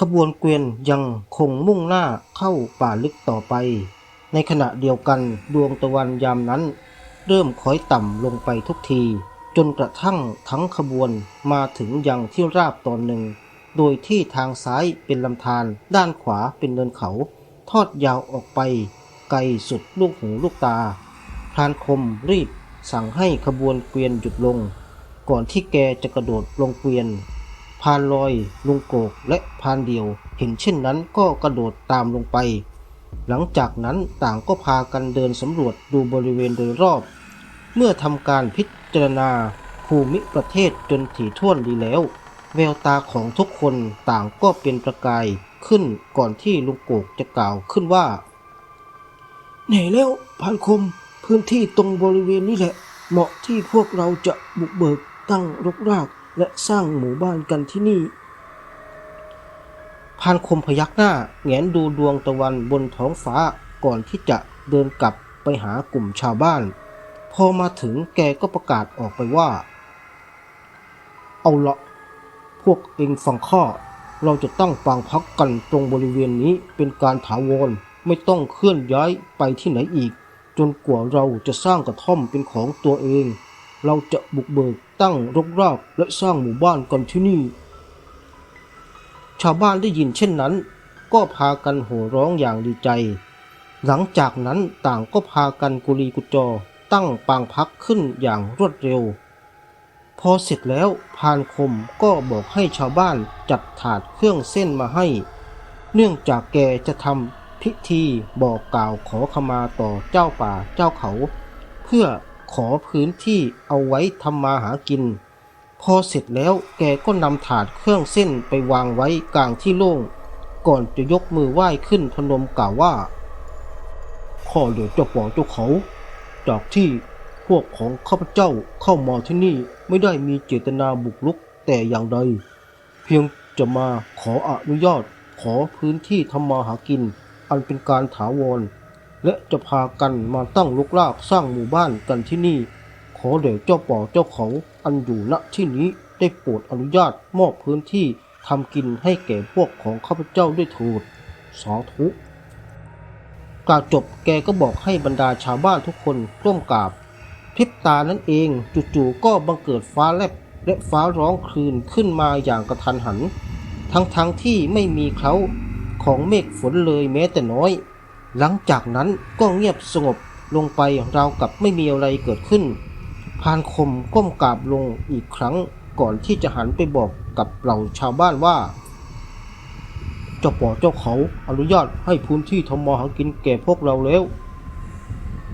ขบวนเกวียนยังคงมุ่งหน้าเข้าป่าลึกต่อไป ในขณะเดียวกันดวงตะวันยามนั้น เริ่มคอยต่ำลงไปทุกที จนกระทั่งทั้งขบวนมาถึงยังที่ราบตอนหนึ่ง โดยที่ทางซ้ายเป็นลำธารด้านขวาเป็นเนินเขา ทอดยาวออกไป ไกลสุดลูกหูลูกตาพรานคมรีบสั่งให้ขบวนเกวียนหยุดลง ก่อนที่แกจะกระโดดลงเกวียน พานลอย ลุงโกกและพานเดียว เห็นเช่นนั้นก็กระโดดตามลงไป หลังจากนั้นต่างก็พากันเดินสำรวจดูบริเวณโดยรอบ เมื่อทำการพิจารณาภูมิประเทศจนถี่ถ้วนดีแล้ว แววตาของทุกคนต่างก็เป็นประกายขึ้นก่อนที่ลุงโกกจะกล่าวขึ้นว่าไหนแล้วพานคมพื้นที่ตรงบริเวณนี้แหละ เหมาะที่พวกเราจะบุกเบิกตั้งรกราก และสร้างหมู่บ้านกันที่นี่พานคมพยักหน้าแงนดูดวงตะวันบนท้องฟ้าก่อนที่จะเดินกลับไปหากลุ่มชาวบ้าน พอมาถึงแกก็ประกาศออกไปว่า เอาละพวกเองฟังข้าเราจะตั้งปางพักกันตรงบริเวณนี้เป็นการถาวรไม่ต้องเคลื่อนย้ายไปที่ไหนอีก จนกว่าเราจะสร้างกระท่อมเป็นของตัวเอง เราจะบุกเบิกตั้งรกรากและสร้างหมู่บ้านกันที่นี่ ชาวบ้านได้ยินเช่นนั้น ก็พากันโห่ร้องอย่างดีใจ หลังจากนั้นต่างก็พากันกุลีกุจอตั้งปางพักขึ้นอย่างรวดเร็ว พอเสร็จแล้วพานคมก็บอกให้ชาวบ้านจัดถาดเครื่องเส้นมาให้ เนื่องจากแกจะทำพิธีบอกกล่าวขอขมาต่อเจ้าป่าเจ้าเขา เพื่อ ขอพื้นที่เอาไว้ทำมาหากิน พอเสร็จแล้วแกก็นำถาดเครื่องเส้นไปวางไว้กลางที่โล่ง ก่อนจะยกมือไหว้ขึ้นพนมกล่าวว่า ข้อเดี๋ยวเจ้าป่าเจ้าเขา จากที่พวกของข้าพเจ้าเข้ามาที่นี่ไม่ได้มีเจตนาบุกรุกแต่อย่างใด เพียงจะมาขออนุญาตขอพื้นที่ทำมาหากิน อันเป็นการถาวร และจะพากันมาตั้งลุกลากสร้างหมู่บ้านกันที่นี่ ขอเดชเจ้าป่อเจ้าเขาอันอยู่ณที่นี้ได้โปรดอนุญาตมอบพื้นที่ทำกินให้แก่พวกของข้าพเจ้าด้วยเถิดสาธุกล่าวจบแกก็บอกให้บรรดาชาวบ้านทุกคนร่วมกราบพริบตานั้นเองจู่ๆก็บังเกิดฟ้าแลบและฟ้าร้องคลืนขึ้นมาอย่างกระทันหัน ทั้งๆทที่ไม่มีเคล้าของเมฆฝนเลยแม้แต่น้อย หลังจากนั้นก็เงียบสงบลงไปราวกับไม่มีอะไรเกิดขึ้น พานคมก้มกราบลงอีกครั้งก่อนที่จะหันไปบอกกับเหล่าชาวบ้านว่าเจ้าป่อเจ้าเขาอนุญาตให้พื้นที่ทำมาหากินแก่พวกเราแล้ว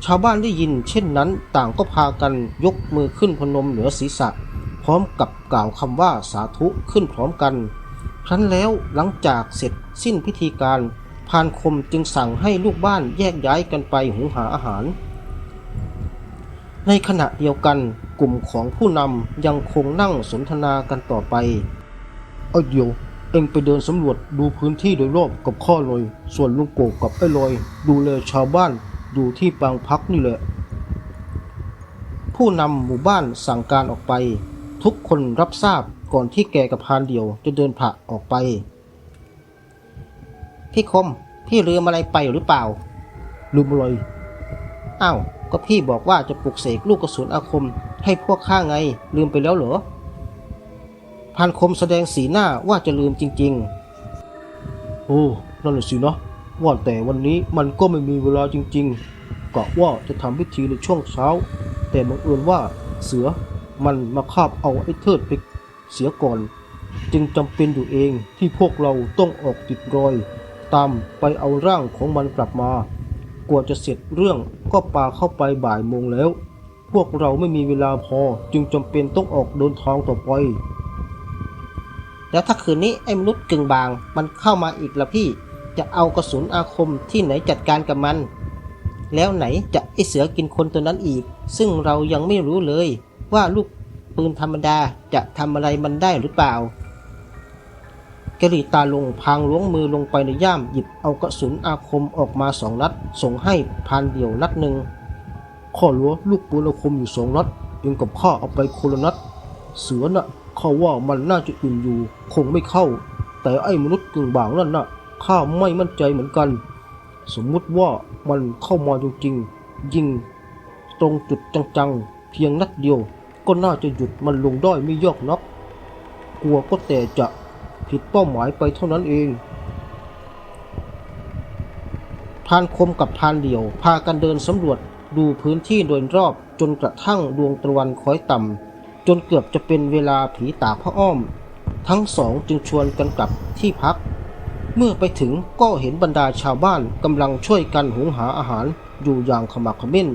ชาวบ้านได้ยินเช่นนั้นต่างก็พากันยกมือขึ้นพนมเหนือศีรษะ พร้อมกับกล่าวคำว่าสาธุขึ้นพร้อมกัน ครั้นแล้วหลังจากเสร็จสิ้นพิธีการ พานคมจึงสั่งให้ลูกบ้านแยกย้ายกันไปหุงหาอาหาร ในขณะเดียวกันกลุ่มของผู้นำยังคงนั่งสนทนากันต่อไป เอาเดี๋ยว เอ็งไปเดินสำรวจดูพื้นที่โดยรอบกับข้อเลยส่วนลุงโกกกับไอ้ลอย ดูแลชาวบ้านอยู่ที่ปางพักนี่แหละ ผู้นำหมู่บ้านสั่งการออกไป ทุกคนรับทราบก่อนที่แกกับพานเดียวจะเดินผ่าออกไป พี่คม พี่ลืมอะไรไปหรือเปล่า ลืมอะไรอ้าว ก็พี่บอกว่าจะปลุกเสกลูกกระสุนอาคม ให้พวกข้าไง ลืมไปแล้วเหรอ พันคมแสดงสีหน้าว่าจะลืมจริง ๆ โอ้ นั่นแหละสินะว่าแต่วันนี้มันก็ไม่มีเวลาจริงๆกะว่าจะทำพิธีในช่วงเช้า แต่บังเอิญว่าเสือมันมาคาบเอาไอ้เทิดไปเสียก่อน จึงจำเป็นอยู่เองที่พวกเราต้องออกติดรอย ตามไปเอาร่างของมันกลับมากว่าจะเสร็จเรื่องก็ปาเข้าไปบ่ายโมงแล้ว พวกเราไม่มีเวลาพอจึงจำเป็นต้องออกเดินทางต่อไป แล้วถ้าคืนนี้ไอ้มนุษย์กึ่งบาง มันเข้ามาอีกละพี่ จะเอากระสุนอาคมที่ไหนจัดการกับมัน แล้วไหนจะไอเสือกินคนตัวนั้นอีก ซึ่งเรายังไม่รู้เลยว่าลูกปืนธรรมดาจะทำอะไรมันได้หรือเปล่า กะรีตาลงพางล้วงมือลงไปในย่ามหยิบเอากระสุนอาคมออกมาสองนัด ส่งให้พานเดี่ยวนัดหนึ่งข้อรั้วลูกปืนอาคมอยู่สองนัดเองกับข้าเอาไปคนละนัดเสือน่ะเขาว่ามันน่าจะอื่นอยู่ คงไม่เข้า แต่ไอ้มนุษย์กึ่งบ่างนั่นน่ะข้าไม่มั่นใจเหมือนกัน สมมุติว่ามันเข้ามาจริงๆยิงตรงจุดจังๆ เพียงนัดเดียว ก็น่าจะหยุดมันลงได้ไม่ยากนักกลัวก็แต่จะ ผิดเป้าหมายไปเท่านั้นเองพานคมกับพานเดี่ยว พากันเดินสำรวจดูพื้นที่โดยรอบจนกระทั่งดวงตะวันคอยต่ำจนเกือบจะเป็นเวลาผีตาพระอ้อม ทั้งสองจึงชวนกันกลับที่พัก เมื่อไปถึงก็เห็นบรรดาชาวบ้านกำลังช่วยกันหุงหาอาหารอยู่อย่างขมักขม้น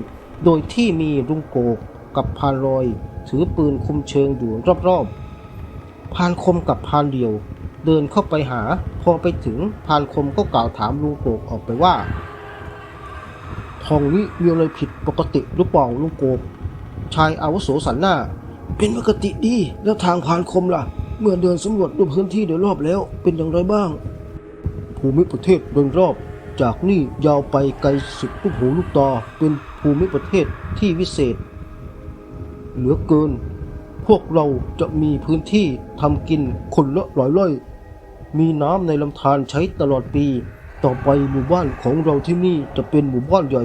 โดยที่มีลุงโกกกับพานลอย ถือปืนคุมเชิงอยู่รอบๆพานคมกับพานเดียว เดินเข้าไปหา พอไปถึงพานคมก็กล่าวถามลุงโกกออกไปว่า ทองนี้มีอะไรผิดปกติหรือเปล่าลุงโกบชายอาวุโสสันหน้า เป็นปกติดี แล้วทางพานคมล่ะ เมื่อเดินสำรวจดูพื้นที่โดยรอบแล้วเป็นอย่างไรบ้าง ภูมิประเทศโดยรอบ จากนี่ยาวไปไกลสุดลูกหูลูกตาเป็นภูมิประเทศที่วิเศษ เหลือเกินพวกเราจะมีพื้นที่ทำกินคนละหลายไร่ มีน้ำในลำธารใช้ตลอดปี ต่อไปหมู่บ้านของเราที่นี่จะเป็นหมู่บ้านใหญ่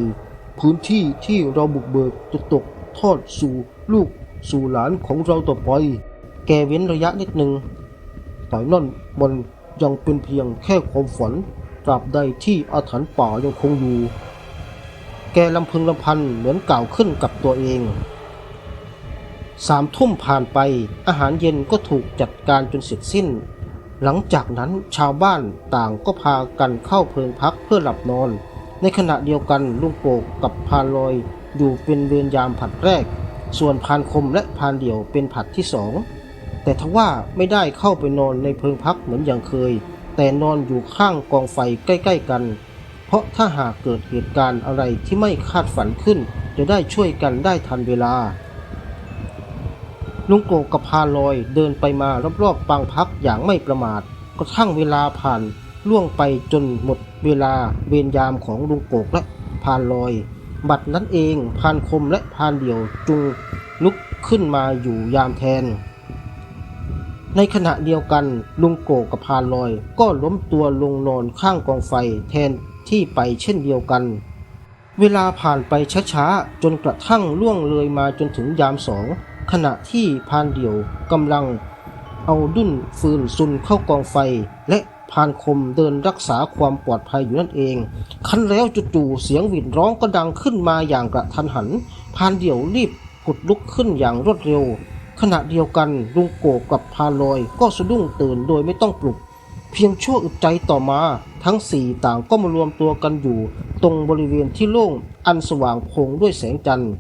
พื้นที่ที่เราบุกเบิกจะตกทอดสู่ลูกสู่หลานของเราต่อไป แกเว้นระยะนิดหนึ่งแต่นั่นมันยังเป็นเพียงแค่ความฝันตราบใดที่อาถรรพ์ป่ายังคงอยู่ แกลำพึงลำพันเหมือนกล่าวขึ้นกับตัวเองสามทุ่มผ่านไปอาหารเย็นก็ถูกจัดการจนเสร็จสิ้น หลังจากนั้นชาวบ้านต่างก็พากันเข้าเพิงพักเพื่อหลับนอน ในขณะเดียวกันลุงโปกกับพานลอยอยู่เป็นเวรยามผัดแรก ส่วนพานคมและพานเดี่ยวเป็นผัดที่สองแต่ทว่าไม่ได้เข้าไปนอนในเพิงพักเหมือนอย่างเคย แต่นอนอยู่ข้างกองไฟใกล้ ๆกัน เพราะถ้าหากเกิดเหตุการณ์อะไรที่ไม่คาดฝันขึ้น จะได้ช่วยกันได้ทันเวลา ลุงโกกับพาลอยเดินไปมารอบๆปางพักอย่างไม่ประมาทกระทั่งเวลาผ่านล่วงไปจนหมดเวลาเวรยามของลุงโกกและพานลอย บัดนั้นเองพานคมและพานเดี่ยวจุงลุกขึ้นมาอยู่ยามแทน ในขณะเดียวกันลุงโกกับพานลอย ก็ล้มตัวลงนอนข้างกองไฟแทนที่ไปเช่นเดียวกัน เวลาผ่านไปช้าๆจนกระทั่งล่วงเลยมาจนถึงยามสอง ขณะที่พานเดี่ยวกำลังเอาดุ้นฟืนซุนเข้ากองไฟ และพานคมเดินรักษาความปลอดภัยอยู่นั่นเอง คันแล้วจู่ๆเสียงหวิดร้องก็ดังขึ้นมาอย่างกระทันหัน พานเดี่ยวรีบผุดลุกขึ้นอย่างรวดเร็ว ขณะเดียวกันลุงโกกับพานลอยก็สะดุ้งตื่นโดยไม่ต้องปลุก เพียงชั่วอึดใจต่อมา ทั้งสี่ต่างก็มารวมตัวกันอยู่ ตรงบริเวณที่โล่งอันสว่างโพลงด้วยแสงจันทร์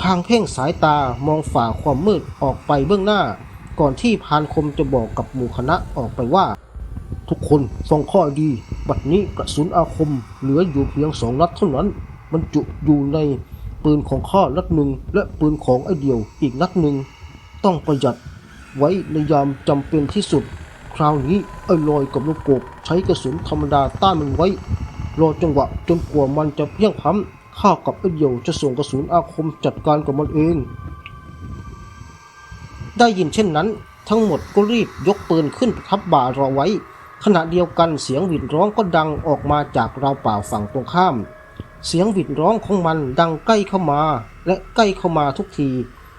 พางเพ่งสายตามองฝ่าความมืดออกไปเบื้องหน้า ก่อนที่พานคมจะบอกกับหมู่คณะออกไปว่า ทุกคนฟังข้อดี บัดนี้กระสุนอาคมเหลืออยู่เพียงสองนัดเท่านั้นบรรจุอยู่ในปืนของข้านัดหนึ่งและปืนของไอเดียวอีกนัดหนึ่ง ต้องประหยัดไว้ในยามจำเป็นที่สุด คราวนี้ไอ้ลอยกับลูกโกบใช้กระสุนธรรมดาต้านมันไว้ รอจังหวะจนกว่ามันจะเพียงพล้ำ ข้ากับอ้เดียจะส่งกระสุนอาคมจัดการกับมันเอง ได้ยินเช่นนั้น ทั้งหมดก็รีบยกปืนขึ้นทับบ่ารอไว้ ขณะเดียวกันเสียงหวิดร้องก็ดังออกมาจากราวป่าฝั่งตรงข้าม เสียงหวิดร้องของมันดังใกล้เข้ามา และใกล้เข้ามาทุกที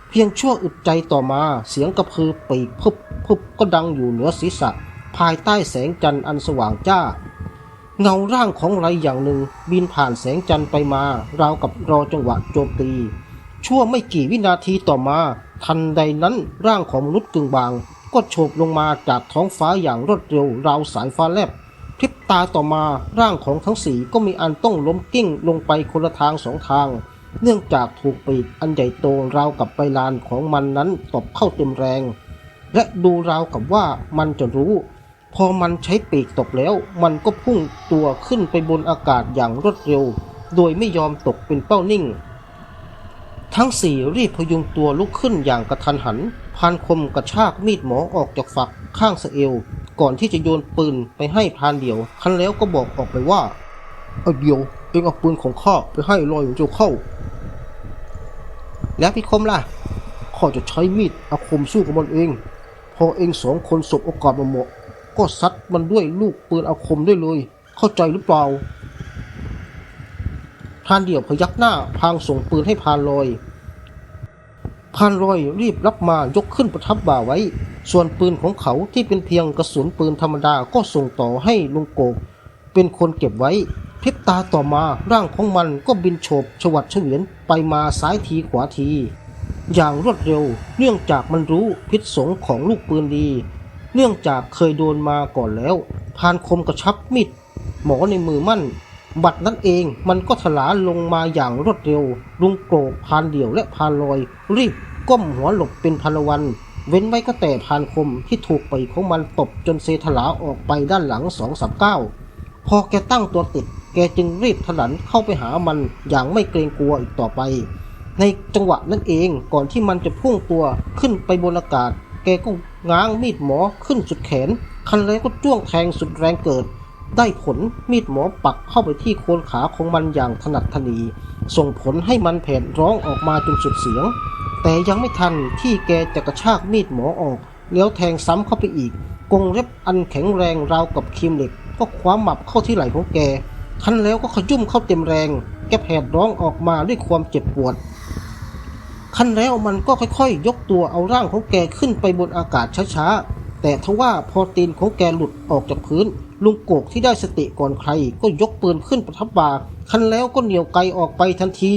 เพียงชั่วอึดใจต่อมา เสียงกระพือปีกพึบพึบก็ดังอยู่เหนือศีรษะ ภายใต้แสงจันทร์อันสว่างจ้า เงาร่างของไรอย่างหนึ่งบินผ่านแสงจันทร์ไปมา ราวกับรอจังหวะโจมตี ชั่วไม่กี่วินาทีต่อมา ทันใดนั้นร่างของมนุษย์กึ่งบาง ก็โฉบลงมาจากท้องฟ้าอย่างรวดเร็วราวสายฟ้าแลบพริบตาต่อมาร่างของทั้งสี่ก็มีอันต้องล้มกิ้งลงไปคนละทางสองทาง เนื่องจากถูกปีกอันใหญ่โตราวกับใบลานของมันนั้นตบเข้าเต็มแรง และดูราวกับว่ามันจะรู้ พอมันใช้ปีกตบแล้ว มันก็พุ่งตัวขึ้นไปบนอากาศอย่างรวดเร็ว โดยไม่ยอมตกเป็นเป้านิ่ง ทั้งสี่รีบพยุงตัวลุกขึ้นอย่างกระทันหัน พานคมกระชากมีดหมอออกจากฝักข้างสะเอว ก่อนที่จะโยนปืนไปให้พานเดียว คันแล้วก็บอกออกไปว่าเอาเดียวเองเอาปืนของข้าไปให้ลอยเจ้าเข้า แล้วพี่คมล่ะข้าจะใช้มีดอาคมสู้กับมันเอง พอเองสองคนสบโอกาสมาเหมาะ ก็ซัดมันด้วยลูกปืนอาคมด้วยเลย เข้าใจหรือเปล่าพรานเดี่ยวพยักหน้าพางส่งปืนให้พานลอยพานลอยรีบรับมายกขึ้นประทับบ่าไว้ ส่วนปืนของเขาที่เป็นเพียงกระสุนปืนธรรมดาก็ส่งต่อให้ลุงโกกเป็นคนเก็บไว้พริบตาต่อมาร่างของมันก็บินโฉบฉวัดเฉวียนไปมาซ้ายทีขวาที อย่างรวดเร็วเนื่องจากมันรู้พิษสงของลูกปืนดี เนื่องจากเคยโดนมาก่อนแล้ว พานคมกระชับมีดหมอในมือมั่น บัดนั้นเองมันก็ถลาลงมาอย่างรวดเร็ว ลุงโกรกพานเดี่ยวและพานลอย รีบก้มหัวหลบเป็นพลวัน เว้นไว้ก็แต่พานคมที่ถูกปีกของมันตบจนเซถลาออกไปด้านหลังสองสามเก้าพอแกตั้งตัวติด แกจึงรีบถลันเข้าไปหามันอย่างไม่เกรงกลัวอีกต่อไป ในจังหวะนั้นเองก่อนที่มันจะพุ่งตัวขึ้นไปบนอากาศ กก็ง้างมีดหมอขึ้นสุดแขน คันแล้วก็จ้วงแทงสุดแรงเกิด ได้ผลมีดหมอปักเข้าไปที่โคนขาของมันอย่างถนัดถนี ส่งผลให้มันแผดร้องออกมาจนสุดเสียง แต่ยังไม่ทันที่แกจะกระชากมีดหมอออก แล้วแทงซ้ำเข้าไปอีก กงเล็บอันแข็งแรงราวกับครีมเหล็ก ก็คว้าหมับเข้าที่ไหล่ของแกทันแล้วก็ขยุ่มเข้าเต็มแรง แกแผดร้องออกมาด้วยความเจ็บปวด คันแล้วมันก็ค่อยๆ ยกตัวเอาร่างของแกขึ้นไปบนอากาศช้าๆ แต่ทว่าพอตีนของแกหลุดออกจากพื้น ลุงโกกที่ได้สติก่อนใคร ก็ยกปืนขึ้นประทับบ่าคันแล้วก็เหนี่ยวไกออกไปทันที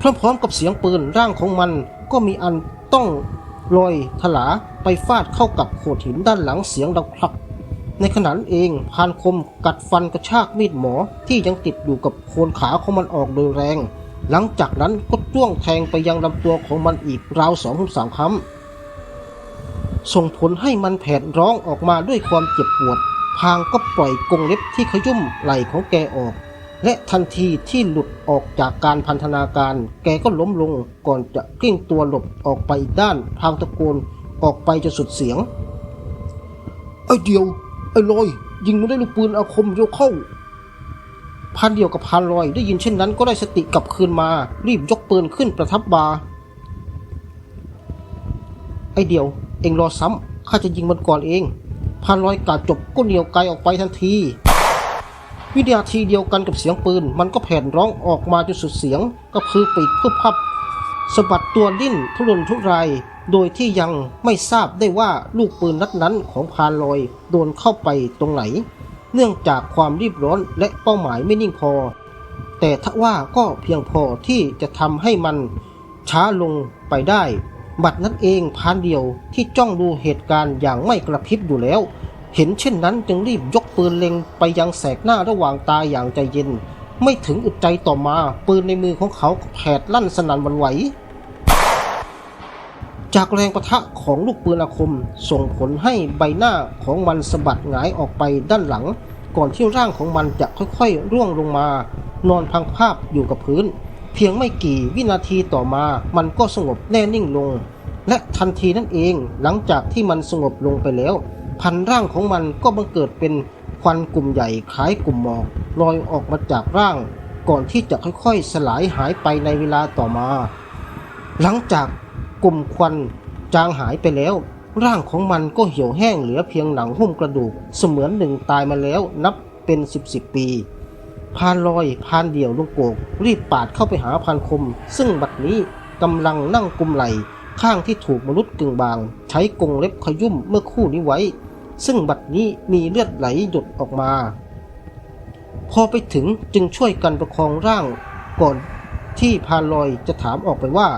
พร้อมๆกับเสียงปืนร่างของมันก็มีอันต้องลอยถลาไปฟาดเข้ากับโขดหินด้านหลังเสียงดังคลัก ในขณะนั้นเองพานคมกัดฟันกระชากมีดหมอที่ยังติดอยู่กับโคนขาของมันออกโดยแรง หลังจากนั้นก็จ้วงแทงไปยังลำตัวของมันอีกราวสองสามคำส่งผลให้มันแผดร้องออกมาด้วยความเจ็บปวด พางก็ปล่อยกรงเล็บที่ขยุ่มไหล่ของแกออก และทันทีที่หลุดออกจากการพันธนาการ แกก็ล้มลงก่อนจะกลิ้งตัวหลบออกไปอีกด้านพางตะโกนออกไปจนสุดเสียง ไอ้เดียว ไอ้ลอย ยิงมันได้ลูกปืนอาคมเร็วเข้า พันเดียวกับพันลอยได้ยินเช่นนั้นก็ได้สติกลับคืนมา รีบยกปืนขึ้นประทับบาไอเดียว เอ็งรอซ้ำข้าจะยิงมันก่อนเองพันลอยกาดจบก็เหนียวไกลออกไปทันที วินาทีเดียวกันกับเสียงปืน มันก็แผ่นร้องออกมาจนสุดเสียงก็คือปีกพึบพับสะบัดตัวดิ้นทุรนทุราย โดยที่ยังไม่ทราบได้ว่าลูกปืนนัดนั้นของพานลอยโดนเข้าไปตรงไหน เนื่องจากความรีบร้อนและเป้าหมายไม่นิ่งพอ แต่ถ้าว่าก็เพียงพอที่จะทำให้มันช้าลงไปได้ บัดนั้นเองพานเดียวที่จ้องดูเหตุการณ์อย่างไม่กระพริบอยู่แล้ว เห็นเช่นนั้นจึงรีบยกปืนเล็งไปยังแสกหน้าระหว่างตาอย่างใจเย็น ไม่ถึงอึดใจต่อมา ปืนในมือของเขาก็แผดลั่นสนั่นวันไหว จากแรงประทะของลูกปืนอาคม ส่งผลให้ใบหน้าของมันสะบัดหงายออกไปด้านหลัง ก่อนที่ร่างของมันจะค่อยๆ ร่วงลงมา นอนพังภาพอยู่กับพื้น เพียงไม่กี่วินาทีต่อมา มันก็สงบแน่นิ่งลง และทันทีนั่นเองหลังจากที่มันสงบลงไปแล้ว พันร่างของมันก็บังเกิดเป็นควันกลุ่มใหญ่คล้ายกลุ่มหมอกลอยออกมาจากร่าง ก่อนที่จะค่อยๆ สลายหายไปในเวลาต่อมา หลังจาก กลุ่มควันจางหายไปแล้ว ร่างของมันก็เหี่ยวแห้งเหลือเพียงหนังหุ้มกระดูก เสมือนหนึ่งตายมาแล้วนับเป็นสิบสิบปีพานลอยพานเดี่ยวลูกโกก รีบปาดเข้าไปหาพานคม ซึ่งบัดนี้กำลังนั่งกุมไหลข้างที่ถูกมนุษย์กึ่งบาง ใช้กงเล็บขยุ่มเมื่อคู่นี้ไว้ ซึ่งบัดนี้มีเลือดไหลหยดออกมา พอไปถึงจึงช่วยกันประคองร่างก่อนที่พานลอยจะถามออกไปว่า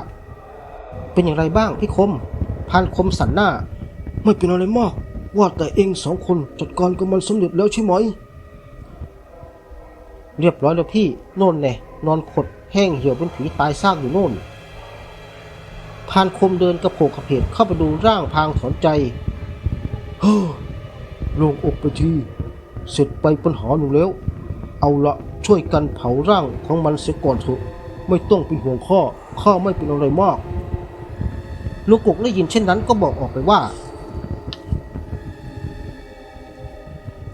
เป็นอย่างไรบ้างพี่คมพานคมสันหน้า ไม่เป็นอะไรมาก ว่าแต่เองสองคนจัดการกับมันสำเร็จแล้วใช่ไหม เรียบร้อยแล้วพี่โน่นแน่นอนขดแห้งเหี่ยวเป็นผีตายซากอยู่โน่นพานคมเดินกระโผกกระเพกเข้าไปดูร่างพางถอนใจ เฮ้อลงอกไปทีเสร็จไปปัญหาหนูแล้ว เอาละช่วยกันเผาร่างของมันเสียก่อนเถอะ ไม่ต้องเป็นห่วงข้อข้าไม่เป็นอะไรมาก ลูกกกได้ยินเช่นนั้นก็บอกออกไปว่า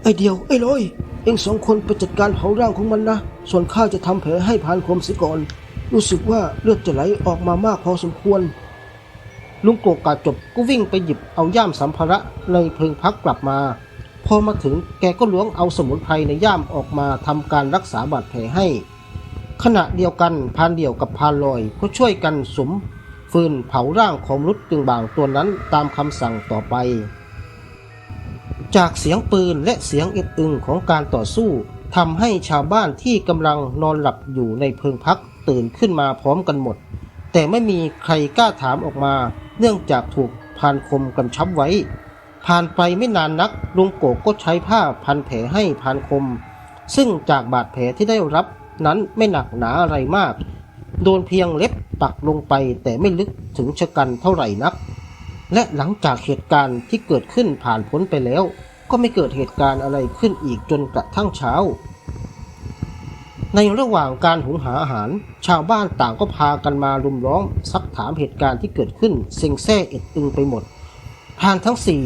ไอเดียวไอ้ลอย เองสองคนไปจัดการเผาร่างของมันนะ ส่วนข้าจะทำแผลให้พานคมสียก่อน รู้สึกว่าเลือดจะไหลออกมามากพอสมควร ลุงโกกาจบก็วิ่งไปหยิบเอาย่ามสัมภาระในเพิงพักกลับมา พอมาถึงแกก็ล้วงเอาสมุนไพรในย่ามออกมาทำการรักษาบาดแผลให้ขณะเดียวกันพานเดี่ยวกับพานลอยก็ช่วยกันสม ฟืนเผาร่างของมนุษย์ตึงบ่างตัวนั้นตามคำสั่งต่อไป จากเสียงปืนและเสียงเอ็ดอึงของการต่อสู้ทำให้ชาวบ้านที่กำลังนอนหลับอยู่ในเพิงพักตื่นขึ้นมาพร้อมกันหมด แต่ไม่มีใครกล้าถามออกมา เนื่องจากถูกพานคมกำชับไว้ ผ่านไปไม่นานนักลุงโกก็ใช้ผ้าพันแผลให้พานคม ซึ่งจากบาดแผลที่ได้รับนั้นไม่หนักหนาอะไรมาก โดนเพียงเล็บ ปักลงไปแต่ไม่ลึกถึงชะกันเท่าไหร่นัก และหลังจากเหตุการณ์ที่เกิดขึ้นผ่านพ้นไปแล้ว ก็ไม่เกิดเหตุการณ์อะไรขึ้นอีกจนกระทั่งเช้า ในระหว่างการหุงหาอาหาร ชาวบ้านต่างก็พากันมารุมล้อมซักถามเหตุการณ์ที่เกิดขึ้นเซ็งแซ่เอ็ดอึงไปหมดพรานทั้งสี่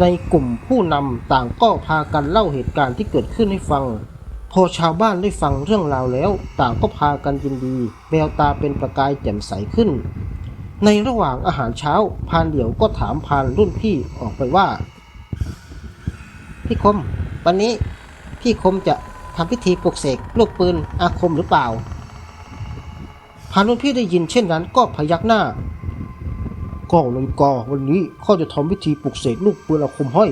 ในกลุ่มผู้นำต่างก็พากันเล่าเหตุการณ์ที่เกิดขึ้นให้ฟัง พอชาวบ้านได้ฟังเรื่องราวแล้ว ต่างก็พากันยินดี แววตาเป็นประกายแจ่มใสขึ้น ในระหว่างอาหารเช้า พานเดี่ยวก็ถามพานรุ่นพี่ออกไปว่า พี่คม วันนี้พี่คมจะทำพิธีปลุกเสกลูกปืนอาคมหรือเปล่า พานรุ่นพี่ได้ยินเช่นนั้นก็พยักหน้าก็เลยกอวันนี้ข้าจะทำพิธีปลุกเสกลูกปืนอาคมให้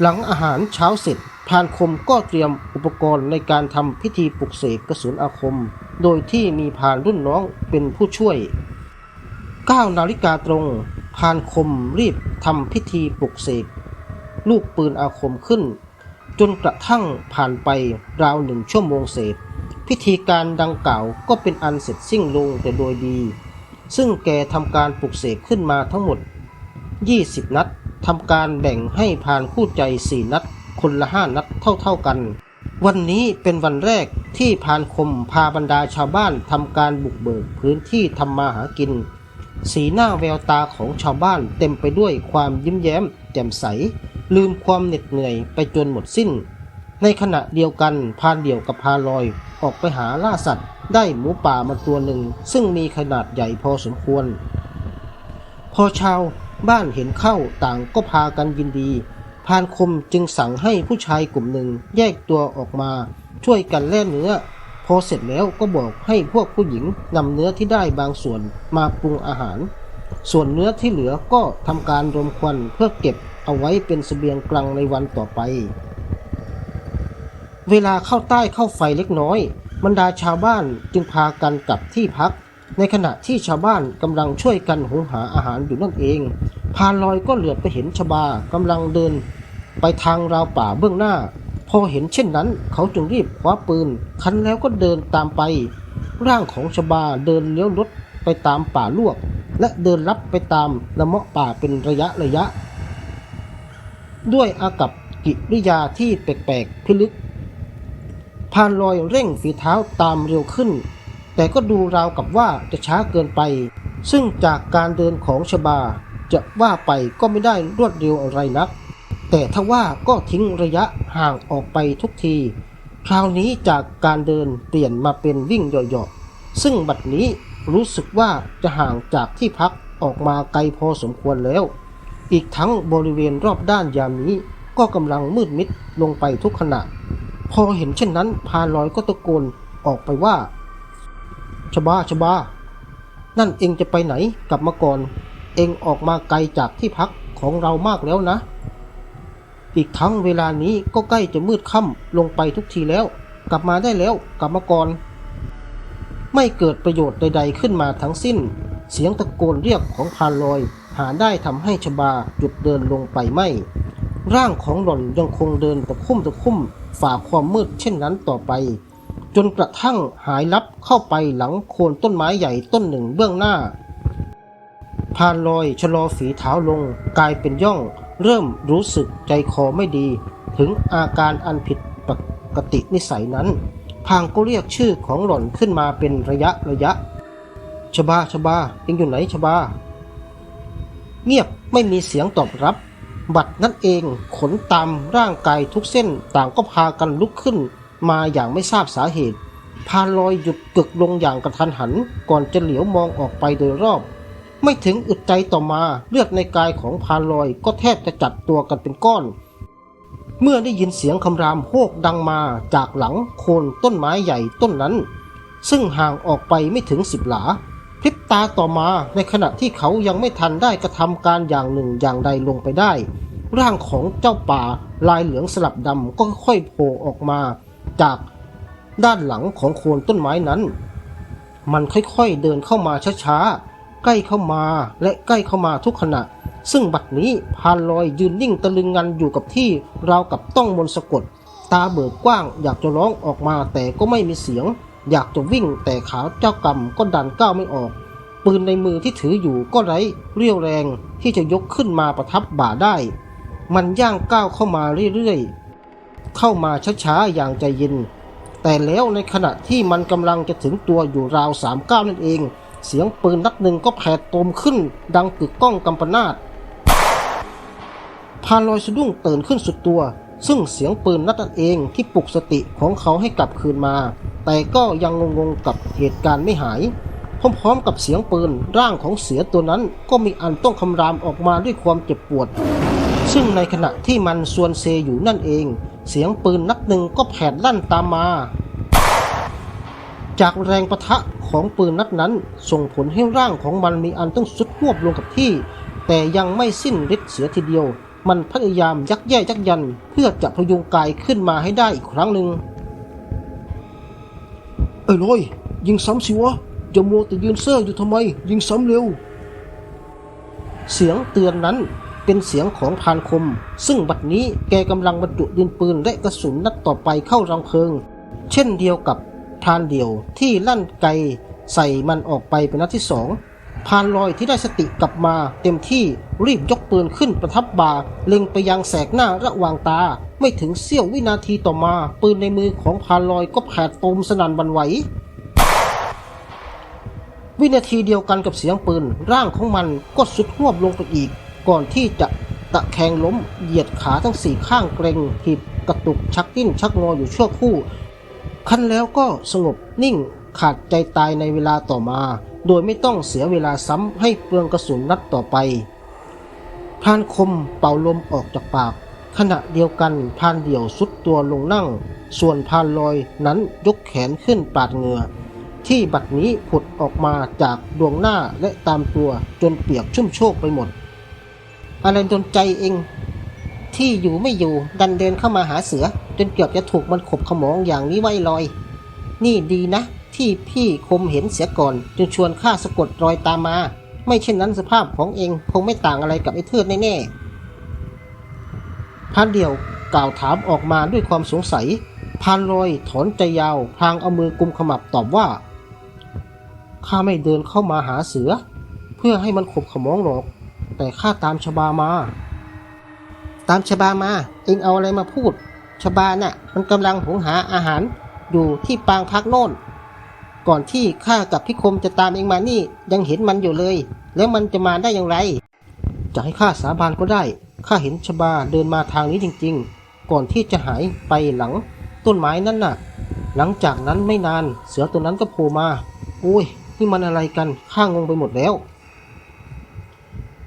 หลังอาหารเช้าเสร็จ พานคมก็เตรียมอุปกรณ์ในการทำพิธีปลุกเสกกระสุนอาคม โดยที่มีพานรุ่นน้องเป็นผู้ช่วย 9 นาฬิกาตรง พานคมรีบทำพิธีปลุกเสกลูกปืนอาคมขึ้น จนกระทั่งผ่านไปราวหนึ่งชั่วโมงเศษ พิธีการดังกล่าวก็เป็นอันเสร็จสิ้นลงแต่โดยดี ซึ่งแกทำการปลุกเสกขึ้นมาทั้งหมด 20 นัดทำการแบ่งให้พานคู่ใจ 4 นัด คนละ5นัดเท่าๆกัน วันนี้เป็นวันแรกที่พานคมพาบรรดาชาวบ้านทำการบุกเบิกพื้นที่ทำมาหากิน สีหน้าแววตาของชาวบ้านเต็มไปด้วยความยิ้มแย้ม แจ่มใส ลืมความเหน็ดเหนื่อยไปจนหมดสิ้น ในขณะเดียวกันพานเดี่ยวกับพานลอยออกไปหาล่าสัตว์ได้หมูป่ามาตัวหนึ่ง ซึ่งมีขนาดใหญ่พอสมควร พอชาวบ้านเห็นเข้าต่างก็พากันยินดี พานคมจึงสั่งให้ผู้ชายกลุ่มหนึ่งแยกตัวออกมา ช่วยกันแล่เนื้อ พอเสร็จแล้วก็บอกให้พวกผู้หญิงนำเนื้อที่ได้บางส่วนมาปรุงอาหาร ส่วนเนื้อที่เหลือก็ทำการรมควันเพื่อเก็บเอาไว้เป็นเสบียงกลางในวันต่อไป เวลาเข้าใต้เข้าไฟเล็กน้อย บรรดาชาวบ้านจึงพากันกลับที่พัก ในขณะที่ชาวบ้านกำลังช่วยกันหุงหาอาหารอยู่นั่นเอง พานลอยก็เหลือบไปเห็นชบากำลังเดิน ไปทางราวป่าเบื้องหน้า พอเห็นเช่นนั้น เขาจึงรีบคว้าปืน คันแล้วก็เดินตามไป ร่างของชบาเดินเลี้ยวรถไปตามป่าลวก และเดินลับไปตามละเมาะป่าเป็นระยะระยะ ด้วยอากับกิริยาที่แปลกๆพิลึกพานลอยเร่งฝีเท้าตามเร็วขึ้น แต่ก็ดูราวกับว่าจะช้าเกินไป ซึ่งจากการเดินของชบา จะว่าไปก็ไม่ได้รวดเร็วอะไรนัก แต่ถ้าว่าก็ทิ้งระยะห่างออกไปทุกที คราวนี้จากการเดินเปลี่ยนมาเป็นวิ่งเหยาะๆซึ่งบัดนี้รู้สึกว่าจะห่างจากที่พักออกมาไกลพอสมควรแล้ว อีกทั้งบริเวณรอบด้านยามนี้ก็กำลังมืดมิดลงไปทุกขณะ พอเห็นเช่นนั้นพาลอยก็ตะโกนออกไปว่าชบาชบา นั่นเองจะไปไหนกลับมาก่อน เองออกมาไกลจากที่พักของเรามากแล้วนะ อีกทั้งเวลานี้ก็ใกล้จะมืดค่ำลงไปทุกทีแล้ว กลับมาได้แล้วกลับมาก่อน ไม่เกิดประโยชน์ใดๆขึ้นมาทั้งสิ้น เสียงตะโกนเรียกของพานลอย หาได้ทำให้ชบาหยุดเดินลงไปไม่ ร่างของหล่อนยังคงเดินตะคุ่มตะคุ่มฝ่าความมืดเช่นนั้นต่อไป จนกระทั่งหายลับเข้าไปหลังโคนต้นไม้ใหญ่ต้นหนึ่งเบื้องหน้า พานลอยชะลอฝีเท้าลงกลายเป็นย่อง เริ่มรู้สึกใจคอไม่ดี ถึงอาการอันผิดปกตินิสัยนั้น พางก็เรียกชื่อของหล่อนขึ้นมาเป็นระยะระยะชบาชบาเองอยู่ไหนชบา เงียบไม่มีเสียงตอบรับ บัดนั่นเองขนตามร่างกายทุกเส้นต่างก็พากันลุกขึ้น มาอย่างไม่ทราบสาเหตุ พานลอยหยุดกึกลงอย่างกระทันหัน ก่อนจะเหลียวมองออกไปโดยรอบ ไม่ถึงอึดใจต่อมาเลือดในกายของพาลอยก็แทบจะจับตัวกันเป็นก้อน เมื่อได้ยินเสียงคำรามโฮกดังมาจากหลังโคนต้นไม้ใหญ่ต้นนั้น ซึ่งห่างออกไปไม่ถึงสิบหลาพริบตาต่อมาในขณะที่เขายังไม่ทันได้กระทำการอย่างหนึ่งอย่างใดลงไปได้ ร่างของเจ้าป่าลายเหลืองสลับดำก็ค่อยๆโผล่ออกมา จากด้านหลังของโคนต้นไม้นั้น มันค่อยๆเดินเข้ามาช้าๆ ใกล้เข้ามาและใกล้เข้ามาทุกขณะ ซึ่งบัดนี้พานลอยยืนนิ่งตะลึงงันอยู่กับที่ราวกับต้องมนต์สะกด ตาเบิกกว้างอยากจะร้องออกมาแต่ก็ไม่มีเสียง อยากจะวิ่งแต่ขาเจ้ากรรมก็ดันก้าวไม่ออก ปืนในมือที่ถืออยู่ก็ไร้เรี่ยวแรงที่จะยกขึ้นมาประทับบ่าได้ มันย่างก้าวเข้ามาเรื่อยๆเข้ามาช้าๆอย่างใจเย็นแต่แล้วในขณะที่มันกำลังจะถึงตัวอยู่ราวสามก้าวนั่นเอง เสียงปืนนัดหนึ่งก็แผดโตมขึ้น ดังกึกก้องกำปนาตพาลอยสะดุ้งตื่นขึ้นสุดตัว ซึ่งเสียงปืนนัดนั้นเองที่ปลุกสติของเขาให้กลับคืนมา แต่ก็ยังงงๆกับเหตุการณ์ไม่หาย พร้อมๆกับเสียงปืนร่างของเสือตัวนั้นก็มีอันต้องคำรามออกมาด้วยความเจ็บปวด ซึ่งในขณะที่มันส่วนเซอยู่นั่นเอง เสียงปืนนัดหนึ่งก็แผดลั่นตามมา จากแรงประทะของปืนนัดนั้น ส่งผลให้ร่างของมันมีอันต้องสุดหวบลงกับที่ แต่ยังไม่สิ้นฤทธิ์เสียทีเดียว มันพยายามยักแย่ยักยัน เพื่อจะพยุงกายขึ้นมาให้ได้อีกครั้งหนึ่งเอ้ยลอยยิงซ้ำสิวะอย่ามัวแต่ยืนเซ่ออยู่ทำไม ยิงซ้ำเร็ว เสียงเตือนนั้นเป็นเสียงของพรานคม ซึ่งบัดนี้แกกำลังบรรจุดินปืนและกระสุนนัดต่อไปเข้ารังเพลิง เช่นเดียวกับ พรานเดี่ยวที่ลั่นไกใส่มันออกไปเป็นนัดที่สองพานลอยที่ได้สติกลับมาเต็มที่รีบยกปืนขึ้นประทับบาเล็งไปยังแสกหน้าระหว่างตา ไม่ถึงเสี้ยววินาทีต่อมา ปืนในมือของพานลอยก็แผดโตมสนั่นหวันไหว วินาทีเดียวกันกับเสียงปืน ร่างของมันก็สุดหวบลงไปอีก ก่อนที่จะตะแคงล้มเหยียดขาทั้งสี่ข้างเกรงหีบกระตุกชักดิ้นชักงออยู่ชั่วคู่ คันแล้วก็สงบนิ่งขาดใจตายในเวลาต่อมา โดยไม่ต้องเสียเวลาซ้ำให้เปลืองกระสุนนัดต่อไปพานคมเป่าลมออกจากปาก ขณะเดียวกันพานเดี่ยวสุดตัวลงนั่ง ส่วนพานลอยนั้นยกแขนขึ้นปาดเหงื่อที่บัดนี้ผุดออกมาจากดวงหน้าและตามตัวจนเปียกชุ่มโชกไปหมด อะไรดนใจเอง ที่อยู่ไม่อยู่ดันเดินเข้ามาหาเสือ จนเกือบจะถูกมันขบขมองอย่างนี้ไว้ลอย นี่ดีนะ ที่พี่คมเห็นเสียก่อน จึงชวนข้าสะกดรอยตามมา ไม่เช่นนั้นสภาพของเองคงไม่ต่างอะไรกับไอ้เทิดแน่ๆพรานเดี่ยวกล่าวถามออกมาด้วยความสงสัยพานลอยถอนใจยาวพลางเอามือกุมขมับตอบว่าข้าไม่เดินเข้ามาหาเสือ เพื่อให้มันขบขมองหรอก แต่ข้าตามชบามา ตามชบามา เองเอาอะไรมาพูด ชบาน่ะ มันกำลังหงหาอาหารอยู่ที่ปางพักโน่น ก่อนที่ข้ากับพี่คมจะตามเองมานี่ยังเห็นมันอยู่เลย แล้วมันจะมาได้อย่างไร จะให้ข้าสาบานก็ได้ ข้าเห็นชบาเดินมาทางนี้จริง ๆ ก่อนที่จะหายไปหลังต้นไม้นั่นน่ะ หลังจากนั้นไม่นานเสือตัวนั้นก็โผล่มาโอ้ยนี่มันอะไรกัน ข้างงไปหมดแล้ว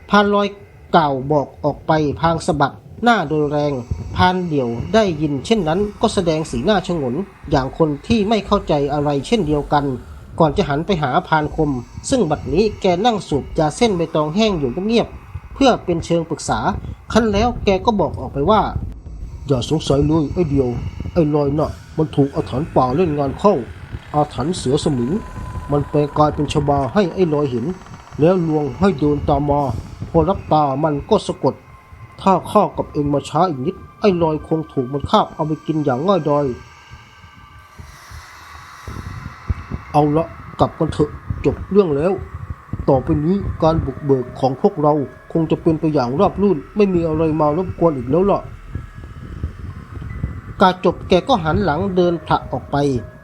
พานลอยกล่าวบอกออกไปพางสะบัด หน้าโดยแรง พานเดี่ยวได้ยินเช่นนั้นก็แสดงสีหน้าชงน อย่างคนที่ไม่เข้าใจอะไรเช่นเดียวกัน ก่อนจะหันไปหาพานคม ซึ่งบัดนี้แกนั่งสูบยาเส้นใบตองแห้งอยู่เงียบๆเพื่อเป็นเชิงปรึกษาคันแล้วแกก็บอกออกไปว่า อย่าสงสัยเลยไอ้เดียว ไอ้ลอยน่ะมันถูกอาถรรพ์ป่าเล่นงานเข้าอาถรรพ์เสือสมิงมันแปลงกายเป็นชบาให้ไอ้ลอยเห็น แล้วลวงให้เดินตามมาพอรับตามันก็สะกด ถ้าข้ากับเองมาช้าอีกนิด ไอ้ลอยคงถูกมันคาบเอาไปกินอย่างง่ายดายเอาละกลับกันเถอะจบเรื่องแล้ว ต่อไปนี้การบุกเบิกของพวกเราคงจะเป็นไปอย่างราบรื่น ไม่มีอะไรมารบกวนอีกแล้วล่ะกาจบแกก็หันหลังเดินผละออกไป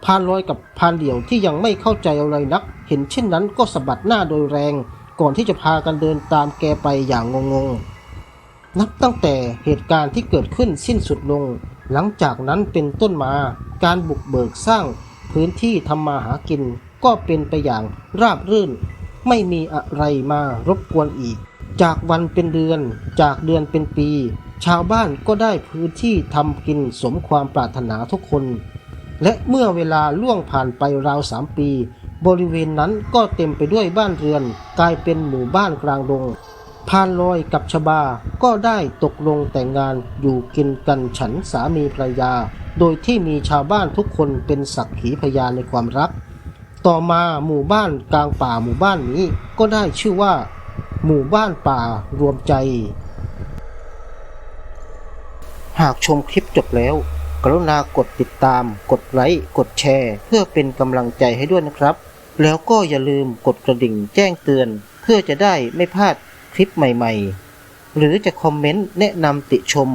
พานลอยกับพานเดี่ยวที่ยังไม่เข้าใจอะไรนัก เห็นเช่นนั้นก็สะบัดหน้าโดยแรง ก่อนที่จะพากันเดินตามแกไปอย่างงงๆ นับตั้งแต่เหตุการณ์ที่เกิดขึ้นสิ้นสุดลง หลังจากนั้นเป็นต้นมาการบุกเบิกสร้างพื้นที่ทำมาหากิน ก็เป็นไปอย่างราบรื่น ไม่มีอะไรมารบกวนอีก จากวันเป็นเดือน จากเดือนเป็นปี ชาวบ้านก็ได้พื้นที่ทำกินสมความปรารถนาทุกคน และเมื่อเวลาล่วงผ่านไปราวสามปี บริเวณนั้นก็เต็มไปด้วยบ้านเรือน กลายเป็นหมู่บ้านกลางดง พานลอยกับชบา ก็ได้ตกลงแต่งงานอยู่กินกันฉันสามีภรรยา โดยที่มีชาวบ้านทุกคนเป็นสักขีพยานในความรัก ต่อมาหมู่บ้านกลางป่าหมู่บ้านนี้ก็ได้ชื่อว่า หมู่บ้านป่ารวมใจ หากชมคลิปจบแล้ว กรุณากดติดตาม กดไลค์ กดแชร์ เพื่อเป็นกำลังใจให้ด้วยนะครับ แล้วก็อย่าลืมกดกระดิ่งแจ้งเตือน เพื่อจะได้ไม่พลาด คลิปใหม่ๆ หรือจะคอมเมนต์แนะนำติชม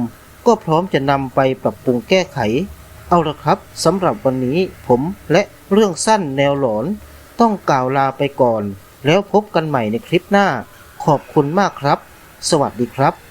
ก็พร้อมจะนำไปปรับปรุงแก้ไข เอาละครับสำหรับวันนี้ผมและเรื่องสั้นแนวหลอน ต้องกล่าวลาไปก่อน แล้วพบกันใหม่ในคลิปหน้า ขอบคุณมากครับ สวัสดีครับ